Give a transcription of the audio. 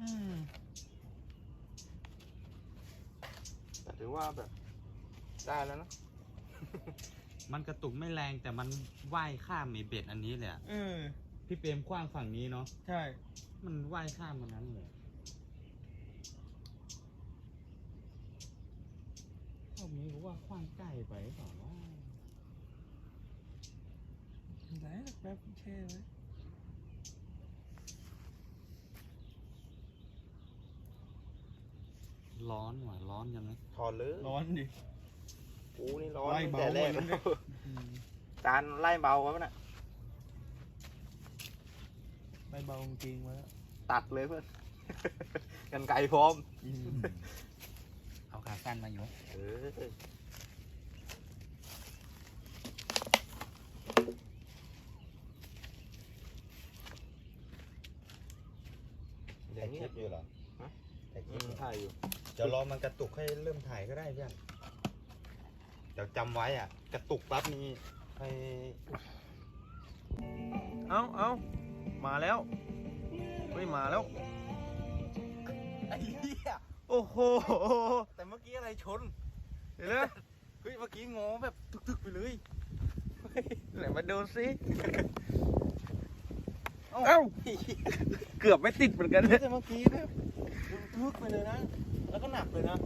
อืมแต่ถือว่าแบบได้แล้วนะมันกระตุกไม่แรงแต่มันว่ายข้ามไอเบ็ดอันนี้เลยอะเออพี่เปรมคว้างฝั่งนี้เนาะใช่ มันว่ายข้ามมันนั้นเลยรอบนี้ก็ว่าคว้างใกล้ไปเปล่าวะไหนแป๊บแช่ไว้ ร้อนว่ะร้อนยังไงถอดเลยร้อนดิ กูนี่ร้อนไล่ตั้งเบาแต่แรกหมดแล้แล้ววอืมจานไล่เบาไว้ปะน่ะใบเบาจริงๆมาแล้วตัดเลยเพื่อน กันไกลพร้อมอืมเอาขาสั้นมาอยู่เอออย่างนี้คลิปอยู่เหรอฮะถ่ายคอืลิปมอยู่ถ่ายอยู่ เดี๋ยวรอมันกระตุกให้เริ่มถ่ายก็ได้เพื่อนเดี๋ยวจำไว้อะ กระตุกปั๊บนี้ไปเอาเอามาแล้วเฮ้ยมาแล้ว ไอ้เหี้ยโอ้โหแต่เมื่อกี้อะไรชนเดี๋ยวนะเฮ้ยเมื่อกี้งอแบบตึกๆไปเลยไหนมาดูสิเอ้าเกือบไม่ติดเหมือนกันแต่เมื่อกี้แบ ลึกไปเลยนะ แล้วก็หนักเลยนะ